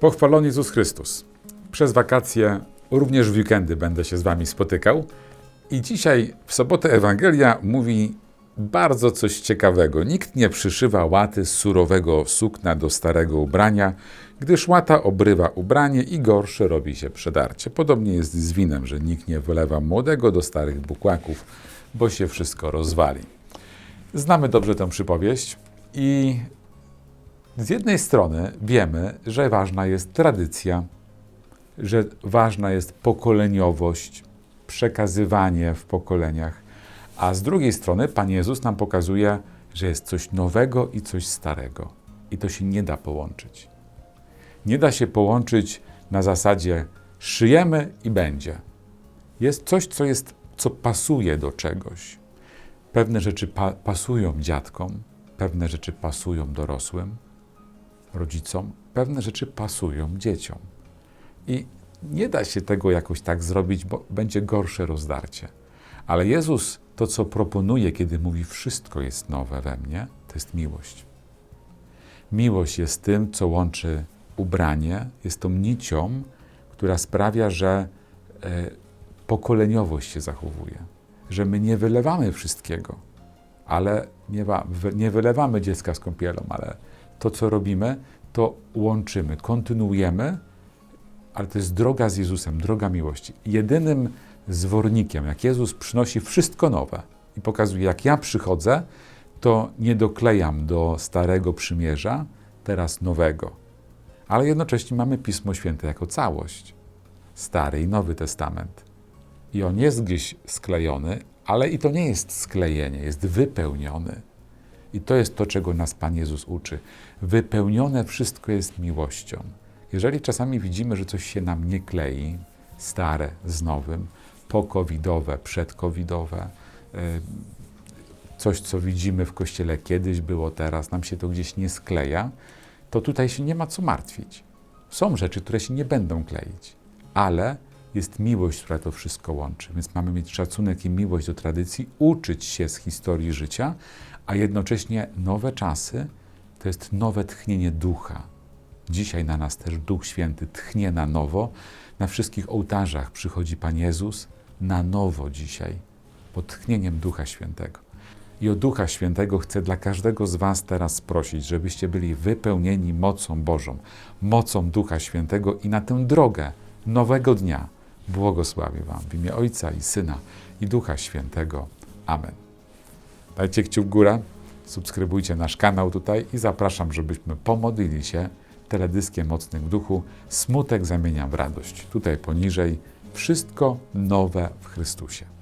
Pochwalony Jezus Chrystus. Przez wakacje, również w weekendy będę się z Wami spotykał. I dzisiaj w sobotę Ewangelia mówi bardzo coś ciekawego. Nikt nie przyszywa łaty z surowego sukna do starego ubrania, gdyż łata obrywa ubranie i gorsze robi się przedarcie. Podobnie jest z winem, że nikt nie wylewa młodego do starych bukłaków, bo się wszystko rozwali. Znamy dobrze tę przypowieść i z jednej strony wiemy, że ważna jest tradycja, że ważna jest pokoleniowość, przekazywanie w pokoleniach, a z drugiej strony Pan Jezus nam pokazuje, że jest coś nowego i coś starego. I to się nie da połączyć. Nie da się połączyć na zasadzie szyjemy i będzie. Jest coś, co, jest, co pasuje do czegoś. Pewne rzeczy pa pasują dziadkom, pewne rzeczy pasują dorosłym, rodzicom, pewne rzeczy pasują dzieciom. I nie da się tego jakoś tak zrobić, bo będzie gorsze rozdarcie. Ale Jezus to, co proponuje, kiedy mówi wszystko jest nowe we mnie, to jest miłość. Miłość jest tym, co łączy ubranie, jest tą nicią, która sprawia, że e, pokoleniowość się zachowuje, że my nie wylewamy wszystkiego, ale nie, nie wylewamy dziecka z kąpielą, ale to, co robimy, to łączymy, kontynuujemy, ale to jest droga z Jezusem, droga miłości. Jedynym zwornikiem, jak Jezus przynosi wszystko nowe i pokazuje, jak ja przychodzę, to nie doklejam do starego przymierza, teraz nowego. Ale jednocześnie mamy Pismo Święte jako całość. Stary i Nowy Testament. I on jest gdzieś sklejony, ale i to nie jest sklejenie, jest wypełniony. I to jest to, czego nas Pan Jezus uczy. Wypełnione wszystko jest miłością. Jeżeli czasami widzimy, że coś się nam nie klei, stare z nowym, pokowidowe, przedcovidowe, y, coś, co widzimy w kościele kiedyś było, teraz nam się to gdzieś nie skleja, to tutaj się nie ma co martwić. Są rzeczy, które się nie będą kleić, ale jest miłość, która to wszystko łączy. Więc mamy mieć szacunek i miłość do tradycji, uczyć się z historii życia, a jednocześnie nowe czasy to jest nowe tchnienie ducha. Dzisiaj na nas też Duch Święty tchnie na nowo. Na wszystkich ołtarzach przychodzi Pan Jezus na nowo dzisiaj, pod tchnieniem Ducha Świętego. I o Ducha Świętego chcę dla każdego z Was teraz prosić, żebyście byli wypełnieni mocą Bożą, mocą Ducha Świętego i na tę drogę nowego dnia błogosławię Wam w imię Ojca i Syna i Ducha Świętego. Amen. Dajcie kciuk w górę, subskrybujcie nasz kanał tutaj i zapraszam, żebyśmy pomodlili się teledyskiem Mocnym Duchu. Smutek zamieniam w radość. Tutaj poniżej wszystko nowe w Chrystusie.